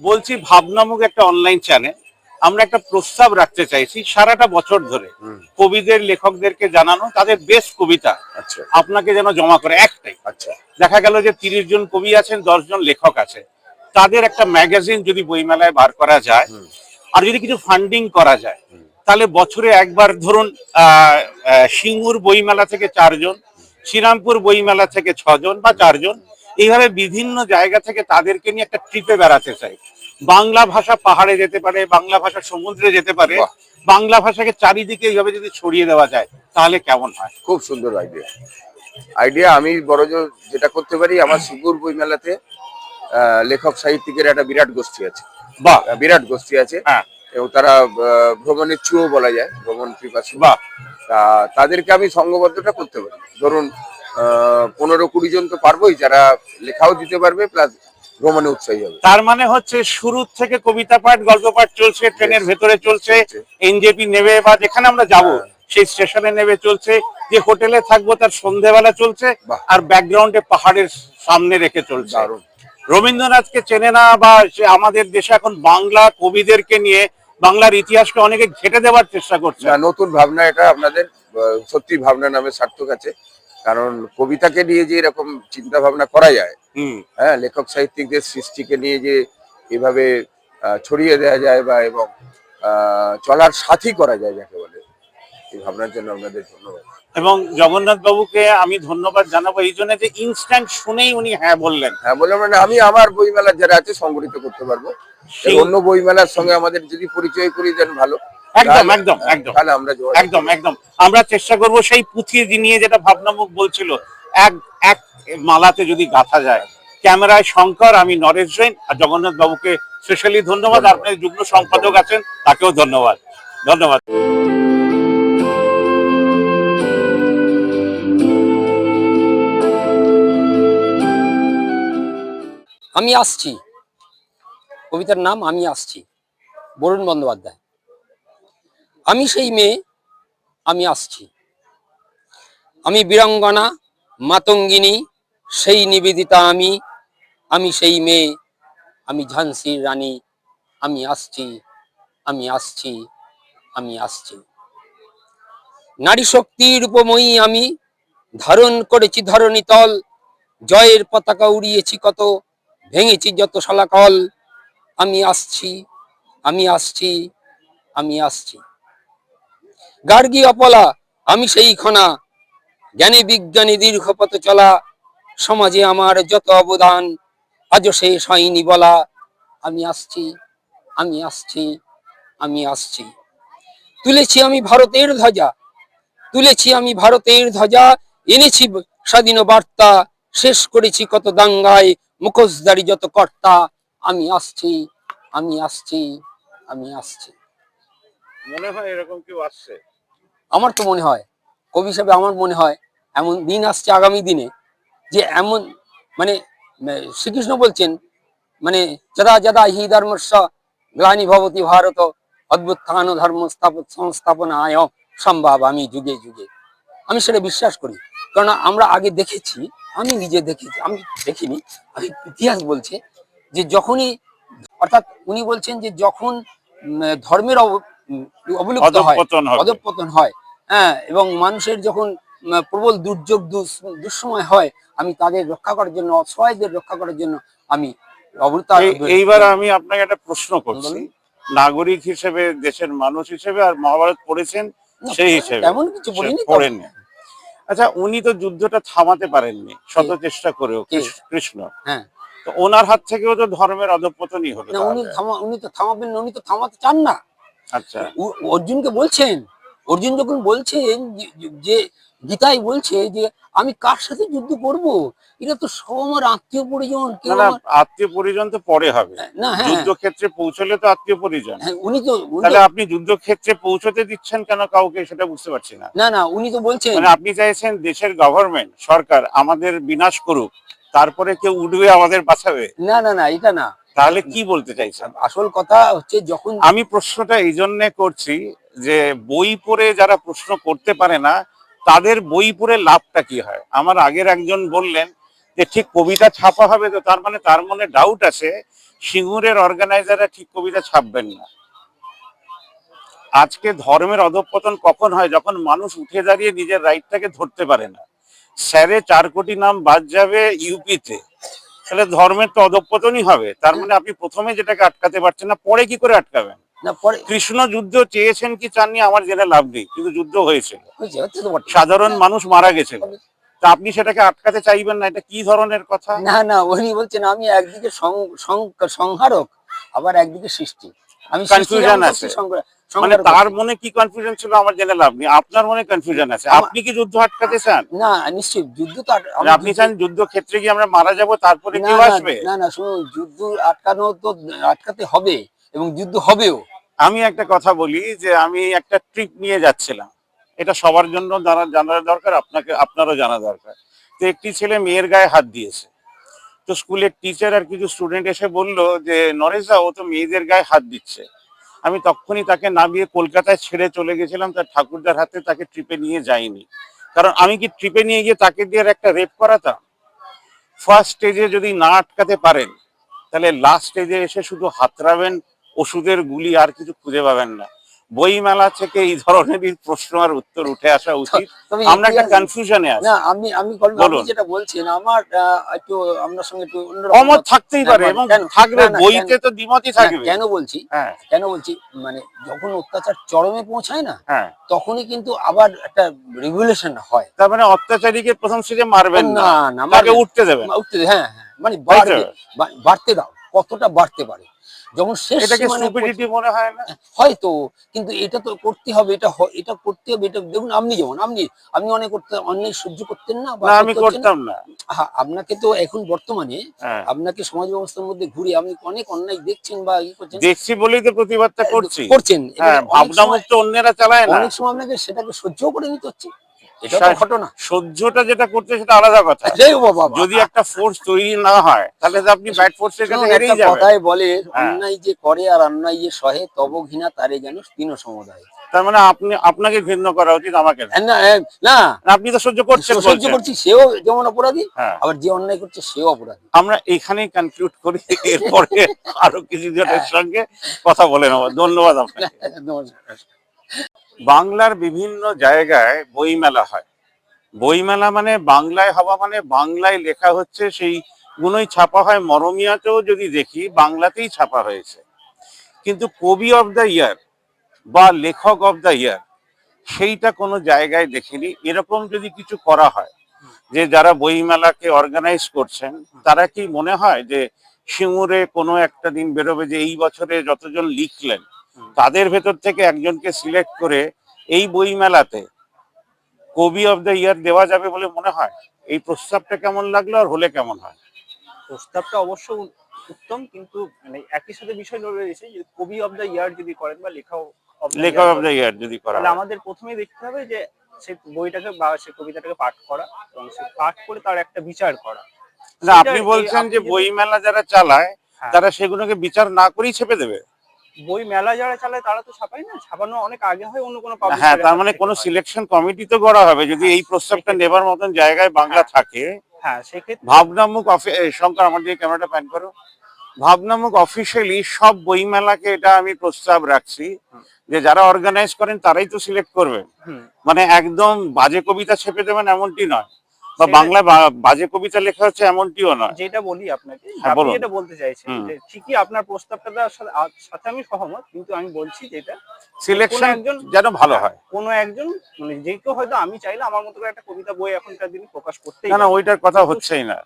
বলছি ভাবনামুখ একটা online channel আমরা একটা প্রস্তাব রাখতে চাইছি সারাটা বছর ধরে। কবিদের লেখকদেরকে জানানো তাদের বেস্ট কবিতা আচ্ছা। আপনাকে যেন জমা করে একটাই। আচ্ছা। দেখা গেল যে তিরিশ জন কবি আছেন দশ জন লেখক আছে। তাদের একটা ম্যাগাজিন যদি বইমেলায় বার করা যায় আর যদি কিছু ফান্ডিং করা যায় তাহলে বছরে একবার ধরুন সিঙ্গুর বইমেলা থেকে চারজন শ্রীরামপুর বইমেলা থেকে ছজন বা চারজন এইভাবে বিভিন্ন জায়গা থেকে তাদেরকে নিয়ে একটা ট্রিপে বেড়াতে চাই। বাংলা ভাষা পাহাড়ে যেতে পারে বাংলা ভাষা সমুদ্রে যেতে পারে। বাংলা ভাষাকে চারিদিকে এইভাবে যদি ছড়িয়ে দেওয়া যায় তাহলে কেমন হয়? খুব সুন্দর আইডিয়া আইডিয়া আমি বড়জোর যেটা করতে পারি আমার শিবুর বই মেলাতে আহ, লেখক সাহিত্যিকের একটা বিরাট গোষ্ঠী আছে। বাহ। আহ, বিরাট গোষ্ঠী আছে। হ্যাঁ। এবং তারা ভ্রমণের চুও বলা যায় ভ্রমণ পিপাসু। তা তাদেরকে আমি সংঘবদ্ধটা করতে পারি। ধরুন পনেরো কুড়ি জন তো পারবোই যারা লেখাও দিতে পারবে প্লাস ভ্রমণে উৎসাহী হবে তার মানে হচ্ছে শুরু থেকে কবিতা পাঠ গল্প পাঠ চলছে ট্রেনের ভেতরে চলছে। এনজেপি নেবে বা যেখানে আমরা যাব হ্যাঁ। সেই স্টেশনে নেবে চলছে যে হোটেলে থাকব তার সন্ধেবেলা চলছে। আর ব্যাকগ্রাউন্ডে পাহাড়ের সামনে রেখে চলছে রবীন্দ্রনাথকে চেনে না বা সে আমাদের দেশে এখন বাংলা কবিদেরকে নিয়ে বাংলার ইতিহাসকে অনেকে ঘেটে দেওয়ার চেষ্টা করছে নতুন ভাবনা এটা আপনাদের সত্যি ভাবনা নামে সার্থক আছে কারণ কবিতাকে নিয়ে যে এরকম চিন্তা ভাবনা করা যায় হ্যাঁ লেখক সাহিত্যিকদের সৃষ্টিকে নিয়ে যে এভাবে ছড়িয়ে দেওয়া যায় বা এবং চলার সাথী করা যায় যাকে বলে এই ভাবনার জন্য আপনাদের ধন্যবাদ। এবং জগন্নাথ বাবুকে আমি ধন্যবাদ জানাব এই জন্য যে ইনস্ট্যান্ট শুনেই উনি হ্যাঁ বললেন। হ্যাঁ বললাম মানে আমি আমার বইমেলার যারা আছে সংগঠিত করতে পারব। অন্য বইমেলার সঙ্গে আমাদের যদি পরিচয় করি দেন ভালো। একদম একদম একদম। তাহলে আমরা একদম একদম। আমরা চেষ্টা করব সেই পুঁথি নিয়ে যেটা ভাবনামুখ বলছিল এক এক মালাতে যদি গাঁথা যায়। ক্যামেরায় শঙ্কর আমি নরেশ জৈন আর জগন্নাথ বাবুকে স্পেশালি ধন্যবাদ। ধন্যবাদ। আপনার যুগ্ম সম্পাদক আছেন তাকেও ধন্যবাদ। ধন্যবাদ। আমি আসছি। কবিতার নাম আমি আসছি। বরুণ বন্দ্যোপাধ্যায়। আমি সেই মেয়ে, আমি আসছি। আমি বীরাঙ্গনা, মাতঙ্গিনী, সেই নিবেদিতা আমি আমি সেই মেয়ে, আমি ঝান্সির রানী, আমি আসছি আমি আসছি আমি আসছি। নারী শক্তির উপময়ী আমি, ধারণ করেছি ধরণী তল, জয়ের পতাকা উড়িয়েছি কত, ভেঙেছি যত শালাকল আমি আসছি আমি আসছি আমি আসছি। গার্গী অপলা, আমি সেই খনা। জ্ঞানী বিজ্ঞানী দীর্ঘ পথ চলা, সমাজে আমার যত অবদান আজও শেষ হয়নি বলা, আমি আসছি আমি আসছি আমি আসছি। তুলেছি আমি ভারতের ধ্বজা, তুলেছি আমি ভারতের ধ্বজা, এনেছি স্বাধীন বার্তা, শেষ করেছি কত দাঙ্গায়, মুখোশধারী যত কর্তা, আমি আসছি আমি আসছি আমি আসছি। মনে হয় এরকম কেউ আসছে? আমার তো মনে হয়। কবি হিসাবে আমার মনে হয় এমন দিন আসছে আগামী দিনে যে এমন মানে শ্রীকৃষ্ণ বলছেন মানে যদা যদা হি ধর্মস্য গ্লানি ভবতি ভারত অদ্ভুত থান ধর্ম স্থাপন সংস্থাপনায় সম্ভব আমি যুগে যুগে। আমি সেটা বিশ্বাস করি। কারণ আমরা আগে দেখেছি, আমি নিজে দেখেছি, আমি দেখিনি, আমি ইতিহাস বলছে যে যখনই, অর্থাৎ উনি বলছেন যে যখন ধর্মের অবলুপ্ত হয়। অধঃপতন হয়। হ্যাঁ এবং মানুষের যখন প্রবল দুর্যোগ দুঃস- দুঃসময় হয় আমি তাদের রক্ষা করার জন্য অসহায়দের রক্ষা করার জন্য আমি এইবার আমি আপনাকে একটা প্রশ্ন করছি। নাগরিক হিসেবে দেশের মানুষ হিসেবে আর মহাভারত পড়েছেন সেই হিসেবে? এমন কিছু বলিনি পড়েননি। আচ্ছা উনি তো যুদ্ধটা থামাতে পারেননি শত চেষ্টা করেও? কৃষ্ণ হ্যাঁ। তো ওনার হাত থেকেও তো ধর্মের অধপতনই হলো না উনি থামা উনি তো থামাবেন না, উনি তো থামাতে চান না। আচ্ছা। অর্জুনকে বলছেন অর্জুন যখন বলছেন যে- গীতাই বলছে যে আমি কার সাথে যুদ্ধ করব? এটা তো সব আমার আত্মীয় পরিজন আত্মীয় পরিজন তো পরে হবে। না হ্যাঁ। যুদ্ধক্ষেত্রে পৌঁছলে তো আত্মীয় পরিজন। হ্যাঁ, উনি তো উনি তো- তাহলে আপনি যুদ্ধক্ষেত্রে পৌঁছতে দিচ্ছেন কেন কাউকে সেটা বুঝতে পারছি না। না না উনি তো বলছেন মানে আপনি চাইছেন দেশের গভর্নমেন্ট সরকার আমাদের বিনাশ করুক তারপরে কেউ উঠবে আমাদের বাঁচাবে না না না এটা না। তাহলে কি বলতে চাইছেন? আসল কথা হচ্ছে যখন আমি প্রশ্নটা এই জন্য করছি যে বই পড়ে যারা প্রশ্ন করতে পারে না তাদের বই পড়ে লাভটা কি হয়? আমার আগের একজন বললেন যে ঠিক কবিতা ছাপা হবে তো তার মানে তার মনে ডাউট আছে সিঙ্গুরের অর্গানাইজাররা ঠিক কবিতা ছাপবেন না। আজকে ধর্মের অধঃপতন কখন হয়? যখন মানুষ উঠে দাঁড়িয়ে নিজের রাইটটাকে ধরতে পারে না। স্যারে চার কোটি নাম বাদ যাবে ইউপিতে। তাহলে ধর্মের তো অধপতনই হবে। তার মানে আপনি প্রথমে যেটাকে আটকাতে পারছেন না পরে কি করে আটকাবেন? না পরে কৃষ্ণ যুদ্ধ চেয়েছেন কি চাননি আমার জেনে লাভ নেই কিন্তু যুদ্ধ হয়েছিল। হয়েছে সাধারণ মানুষ মারা গেছে তা আপনি সেটাকে আটকাতে চাইবেন না এটা কি ধরনের কথা? না না উনি বলছেন আমি একদিকে সংহারক আবার একদিকে সৃষ্টি। আমি আছে। মানে তার মনে কি কনফিউশন ছিল আমার জেনে লাভ নেই। আপনার মনে কনফিউশন আছে। আপনি কি যুদ্ধ আটকাতে চান? না নিশ্চয়ই যুদ্ধ তো মানে আপনি চান যুদ্ধ ক্ষেত্রে আমরা মারা যাব তারপরে কেউ আসবে? না না শুনুন যুদ্ধ আটকানো তো আটকাতে হবে এবং যুদ্ধ হবেও। আমি একটা কথা বলি যে আমি একটা ট্রিপ নিয়ে যাচ্ছিলাম। এটা সবার জন্য জানা জানা দরকার আপনাকে আপনারও জানা দরকার। তো একটি ছেলে মেয়ের গায়ে হাত দিয়েছে। তো স্কুলের টিচার আর কিছু স্টুডেন্ট এসে বলল যে, নরেশা ও তো মেয়েদের গায়ে হাত দিচ্ছে। আমি তখনই তাকে নামিয়ে কলকাতায় ছেড়ে চলে গেছিলাম, তার ঠাকুরদার হাতে তাকে ট্রিপে নিয়ে যাইনি। কারণ আমি কি ট্রিপে নিয়ে গিয়ে তাকে দিয়ে একটা রেপ করাতাম? ফার্স্ট স্টেজে যদি না আটকাতে পারেন, তাহলে লাস্ট স্টেজে এসে শুধু হাতড়াবেন, ওষুধের গুলি আর কিছু খুঁজে পাবেন না। বইমেলা থেকে এই ধরনের প্রশ্ন আর উত্তর উঠে আসা উচিত। আমরা একটা কনফিউশনে আছি। না আমি আমি যেটা বলছেন আমার একটু আপনার সঙ্গে একটু অন্যরকম অমত থাকতেই পারে এবং কেন? থাকবে বইতে তো দ্বিমতই থাকবে। কেন বলছি? হ্যাঁ। কেন বলছি? মানে যখন অত্যাচার চরমে পৌঁছায় না হ্যাঁ। তখনই কিন্তু আবার একটা রেগুলেশন হয়। তার মানে অত্যাচারীকে প্রথম স্টেজে মারবেন না। না উঠতে দেবেন। উঠতে হ্যাঁ হ্যাঁ মানে বাড়তে দাও কতটা বাড়তে পারে? যখন শেষ এটাকে স্টুপিডিটি মনে হয় না? হয়তো কিন্তু এটা তো করতে হবে এটা এটা করতে হবে এটা দেখুন আপনি যেমন আপনি আপনি অনেক করতে অন্যায় সহ্য করতেন না আমি? করতাম না। হ্যাঁ, আপনাকে তো এখন বর্তমানে হ্যাঁ। আপনাকে সমাজ ব্যবস্থার মধ্যে ঘুরে আপনি অনেক অন্যায় দেখছেন বা ই করছেন। দেখছি বলেই তো প্রতিবাদটা করছি। করছেন। হ্যাঁ ভাবনা মুক্ত অন্যেরা চালায় না। অনেক সময় আপনাকে সেটাকে সহ্য করে নিতে হচ্ছে। সহ্যটা যেটা করতে সেটা আলাদা কথা। যদি একটা ফোর্স তৈরি না হয় তাহলে তো আপনি ব্যাট ফোর্সের কাছে শুনুন, হেরেই যাবেন। কথায় বলে হ্যাঁ। অন্যায় যে করে আর অন্যায় যে সহে তব ঘৃণা তারে যেন তিন সমুদায়। তার মানে আপনি আপনাকে ঘৃণ্য করা উচিত আমাকে না। না আপনি তো সহ্য করছেন সহ্য করছি সেও যেমন অপরাধী হ্যাঁ। আবার যে অন্যায় করছে সেও অপরাধী। আমরা এখানেই কনক্লুড করি এরপরে আরও কিছু জনের সঙ্গে কথা বলে নেব। ধন্যবাদ আপনাকে। নমস্কার। বাংলার বিভিন্ন জায়গায় বইমেলা হয়। বইমেলা মানে বাংলায় হওয়া মানে বাংলায় লেখা হচ্ছে সেই গুণই ছাপা হয়। মরমিয়াতেও যদি দেখি, বাংলাতেই ছাপা হয়েছে। কিন্তু কবি অব দ্য ইয়ার বা লেখক অব দ্য ইয়ার সেইটা কোনো জায়গায় দেখিনি। এরকম যদি কিছু করা হয়, যে যারা বইমেলাকে অর্গানাইজ করছেন, তারা কি মনে হয় যে সিঙ্গুরে কোনো একটা দিন বেরোবে যে এই বছরে যতজন লিখলেন তাদের ভেতর থেকে একজনকে সিলেক্ট করে এই বইমেলাতে কবি অব দ্য ইয়ার দেওয়া যাবে বলে মনে হয়। এই প্রস্তাবটা কেমন লাগল আর হলে কেমন হয়? প্রস্তাবটা অবশ্য উত্তম কিন্তু মানে একই সাথে বিষয় রয়েছে যে কবি অব দ্য ইয়ার যদি করেন বা লেখা year অব দ্য ইয়ার যদি করা তাহলে আমাদের প্রথমেই দেখতে হবে যে সে বইটাকে বা সে কবিতাটাকে পাঠ করা এবং সে পাঠ করে তার একটা বিচার করা। না আপনি বলছেন যে বইমেলা যারা চালায় হ্যাঁ। তারা সেগুলোকে বিচার না করেই ছেপে দেবে? বই মেলা যারা চালায় তারা তো ছাপায় না? ছাপানো অনেক আগে হয় অন্য কোনো হ্যাঁ তার মানে কোনো সিলেকশন কমিটি তো গড়া হবে যদি এই প্রস্তাবটা নেবার মতন জায়গায় বাংলা হ্যাঁ। থাকে হ্যাঁ সেক্ষেত্রে ভাবনামুখ এই, শঙ্কর আমার দিকে ক্যামেরাটা প্যান করো। ভাবনামুখ অফিসিয়ালি সব বইমেলাকে এটা আমি প্রস্তাব রাখছি যে যারা অর্গানাইজ করেন তারাই তো সিলেক্ট করবেন হুম, মানে একদম বাজে কবিতা ছেপে দেবেন এমনটি নয়। বা সেটা- বাংলা বা- বাজে কবিতা লেখা হচ্ছে এমনটিও নয়। যেটা বলি আপনাকে হ্যাঁ, আপনি। যেটা বলতে চাইছেন ঠিকই আপনার প্রস্তাবটার সাথে আমি সহমত কিন্তু আমি বলছি যেটা সিলেকশন একজন- যেন ভালো হয়। কোনো একজন মানে যে কেউ হয়তো আমি চাইলে আমার মতো করে একটা কবিতা বই এখনকার দিনে প্রকাশ করতেই না না ওইটার কথা হচ্ছেই না।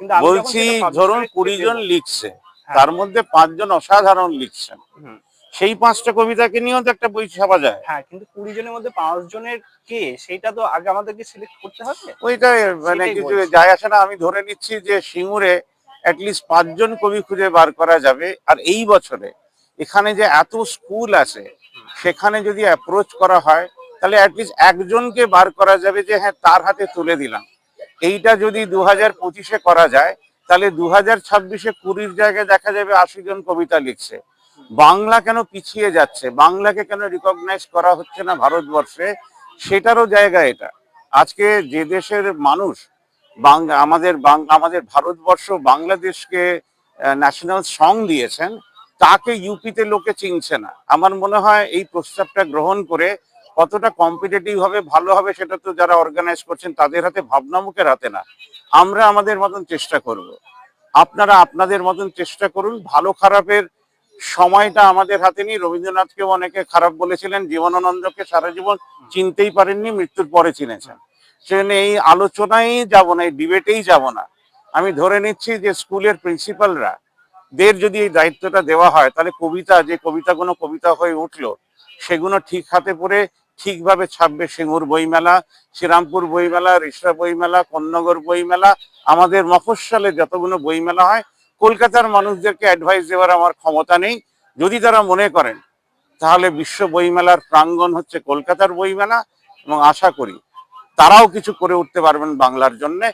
কিন্তু আমি বলছি ধরুন কুড়ি জন লিখছে হ্যাঁ। তার মধ্যে পাঁচজন অসাধারণ লিখছেন। সেই পাঁচটা কবিতাকে নিয়েও তো একটা বই ছাপা যায়। হ্যাঁ কিন্তু কুড়ি জনের মধ্যে পাঁচ জনের কে সেটা তো আগে আমাদেরকে সিলেক্ট করতে হবে? ওইটা মানে কিছু যায় আসে না। আমি ধরে নিচ্ছি যে সিঙ্গুরে অ্যাটলিস্ট পাঁচজন কবি খুঁজে বার করা যাবে। আর এই বছরে এখানে যে এত স্কুল আছে সেখানে যদি অ্যাপ্রোচ করা হয় তাহলে অ্যাটলিস্ট একজনকে বার করা যাবে যে হ্যাঁ তার হাতে তুলে দিলাম। এইটা যদি দু হাজার পঁচিশে করা যায় তাহলে দু হাজার ছাব্বিশে কুড়ির জায়গায় দেখা যাবে আশি জন কবিতা লিখছে। বাংলা কেন পিছিয়ে যাচ্ছে? বাংলাকে কেন রিকগনাইজ করা হচ্ছে না ভারতবর্ষে? সেটারও জায়গা এটা। আজকে যে দেশের মানুষ বাংলা আমাদের আমাদের ভারতবর্ষ বাংলাদেশকে ন্যাশনাল সং দিয়েছেন, তাকে ইউপিতে লোকে চিনছে না। আমার মনে হয় এই প্রস্তাবটা গ্রহণ করে কতটা কম্পিটিটিভ হবে, ভালো হবে, সেটা তো যারা অর্গানাইজ করছেন তাদের হাতে ভাবনামুখের হাতে না। আমরা আমাদের মতন চেষ্টা করব। আপনারা আপনাদের মতন চেষ্টা করুন, ভালো খারাপের সময়টা আমাদের হাতে নেই। রবীন্দ্রনাথকে অনেকে খারাপ বলেছিলেন, জীবনানন্দকে সারা জীবন চিনতেই পারেননি, মৃত্যুর পরে চিনেছেন। সেজন্য এই আলোচনায় যাব না, এই ডিবেটেই যাব না। আমি ধরে নিচ্ছি যে স্কুলের প্রিন্সিপালরা দের যদি এই দায়িত্বটা দেওয়া হয়, তাহলে কবিতা, যে কবিতাগুলো কবিতা হয়ে উঠল, সেগুলো ঠিক হাতে পড়ে ঠিকভাবে ছাপবে সিঙ্গুর বইমেলা, শ্রীরামপুর বইমেলা, রিসরা বইমেলা কন্যগর বইমেলা, আমাদের মফস্বলে যতগুলো বইমেলা হয় কলকাতার মানুষদেরকে অ্যাডভাইস দেওয়ার আমার ক্ষমতা নেই। যদি তারা মনে করেন, তাহলে বিশ্ব বইমেলার প্রাঙ্গণ হচ্ছে কলকাতার বইমেলা এবং আশা করি তারাও কিছু করে উঠতে পারবেন বাংলার জন্যে।